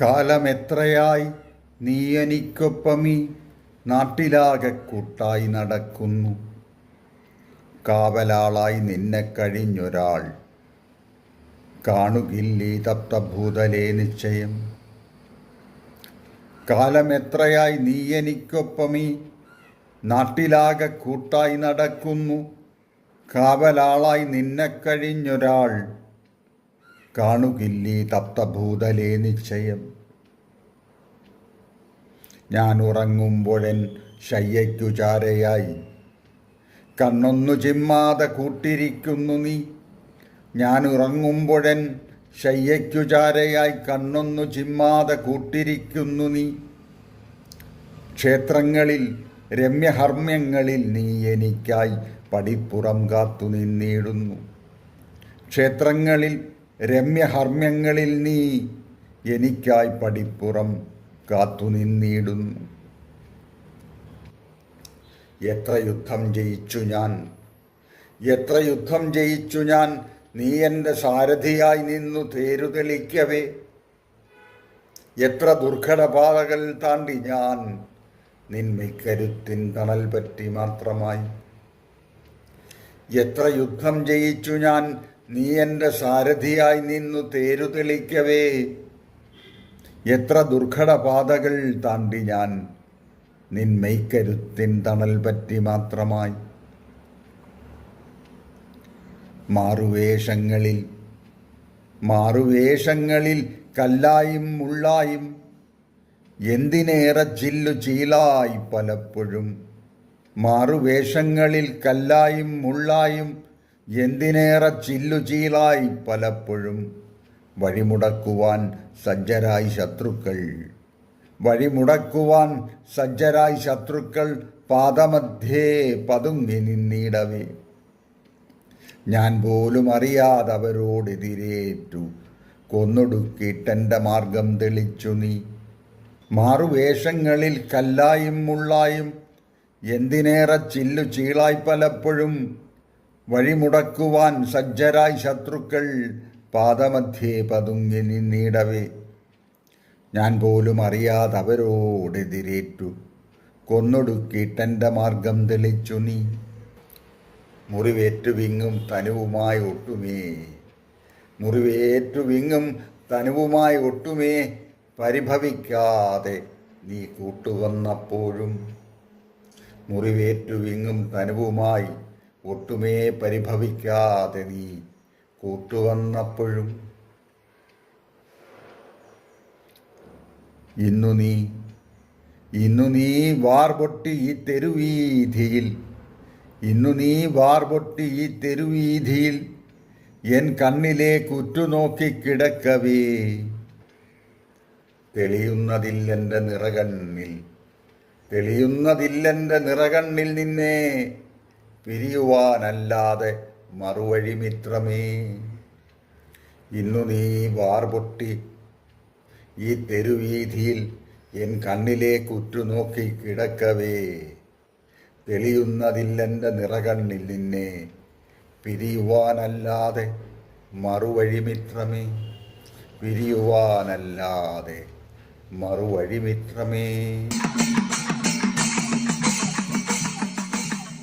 കാലമെത്രയായി നീ എനിക്കൊപ്പമീ നാട്ടിലാകെ കൂട്ടായി നടക്കുന്നു. കാവലാളായി നിന്നെ കഴിഞ്ഞൊരാൾ. കാണുകില്ലീ തപ്തഭൂതലേ നിശ്ചയം. കാലമെത്രയായി നീ എനിക്കൊപ്പമീ നാട്ടിലാകെ കൂട്ടായി നടക്കുന്നു. കാവലാളായി നിന്നെ കഴിഞ്ഞൊരാൾ. കാണുകില്ലീ തപ്തഭൂതലേ നിശ്ചയം. ഞാൻ ഉറങ്ങുമ്പോഴൻ ശയ്യയ്ക്കു ചാരയായി. കണ്ണൊന്നു ചിമ്മാതെ കൂട്ടിരിക്കുന്നു നീ. ഞാൻ ഉറങ്ങുമ്പോഴൻ ശയ്യയ്ക്കു ചാരയായി. കണ്ണൊന്നു ചിമ്മാതെ കൂട്ടിരിക്കുന്നു നീ. ക്ഷേത്രങ്ങളിൽ രമ്യഹർമ്മ്യങ്ങളിൽ നീ എനിക്കായി പടിപ്പുറം കാത്തു നിന്നിടുന്നു. ക്ഷേത്രങ്ങളിൽ രമ്യഹർമ്മ്യങ്ങളിൽ നീ എനിക്കായി പടിപ്പുറം കാത്തു നിന്നിടുന്നു. എത്ര യുദ്ധം ജയിച്ചു ഞാൻ? എത്ര യുദ്ധം ജയിച്ചു ഞാൻ? നീ എന്റെ സാരഥിയായി നിന്നു തേരുതെളിക്കവേ എത്ര ദുർഘടപാതകൾ താണ്ടി ഞാൻ? നിന്മിക്കരുത്തിൻ തണൽ പറ്റി മാത്രമായി. എത്ര യുദ്ധം ജയിച്ചു ഞാൻ? നീ എന്റെ സാരഥിയായി നിന്നു തേരു തെളിക്കവേ. എത്ര ദുർഘടപാതകൾ താണ്ടി ഞാൻ നിന്മയ്ക്കരുത്തിൻ തണൽ പറ്റി മാത്രമായി. മാറുവേഷങ്ങളിൽ മാറുവേഷങ്ങളിൽ കല്ലായും മുള്ളായും എന്തിനേറെ ചില്ലു ചീലായി പലപ്പോഴും. മാറുവേഷങ്ങളിൽ കല്ലായും മുള്ളായും എന്തിനേറെ ചില്ലു ചീലായി പലപ്പോഴും. വഴിമുടക്കുവാൻ സജ്ജരായി ശത്രുക്കൾ. വഴിമുടക്കുവാൻ സജ്ജരായി ശത്രുക്കൾ പാദമധ്യേ പതുങ്ങി നിന്നിടവേ. ഞാൻ പോലും അറിയാതെ അവരോടെതിരേറ്റു കൊന്നൊടുക്കിട്ടെന്റെ മാർഗം തെളിച്ചു നീ. മാറുവേഷങ്ങളിൽ കല്ലായും മുള്ളായും എന്തിനേറെ ചില്ലു ചീളായി പലപ്പോഴും വഴിമുടക്കുവാൻ സജ്ജരായി ശത്രുക്കൾ പാദമധ്യേ പതുങ്ങി നിന്നിടവേ ഞാൻ പോലും അറിയാതെ അവരോടെതിരേറ്റു കൊന്നൊടുക്കിട്ടെന്റെ മാർഗം തെളിച്ചു നീ. മുറിവേറ്റു വിങ്ങും തനുവുമായി ഒട്ടുമേ. മുറിവേറ്റു വിങ്ങും തനുവുമായി ഒട്ടുമേ. പരിഭവിക്കാതെ നീ കൂട്ടുവന്നപ്പോഴും മുറിവേറ്റു വിങ്ങും തനുവുമായി ഒട്ടുമേ പരിഭവിക്കാതെ നീ കൂട്ടുവന്നപ്പോഴും ഇന്നു നീ ഇന്നു നീ വാർപൊട്ടി ഈ തെരുവീതിയിൽ ഇന്നു നീ വാർപൊട്ടി ഈ തെരുവീതിയിൽ എൻ കണ്ണിലേക്ക് ഉറ്റുനോക്കി കിടക്കവേ. തെളിയുന്നതില്ലെന്റെ നിറകണ്ണിൽ തെളിയുന്നതില്ലെന്റെ നിറകണ്ണിൽ നിന്നെ പിരിയുവാനല്ലാതെ മറുവഴി മിത്രമേ ഇന്നു നീ വാർപൊട്ടി ഈ തെരുവീതിയിൽ എൻ കണ്ണിലേക്ക് ഉറ്റുനോക്കി കിടക്കവേ. തെളിയുന്നതില്ലെന്റെ നിറകണ്ണിൽ നിന്നെ പിരിയുവാനല്ലാതെ മറുവഴിമിത്രമേ പിരിയുവാനല്ലാതെ മറുവഴിമിത്രമേ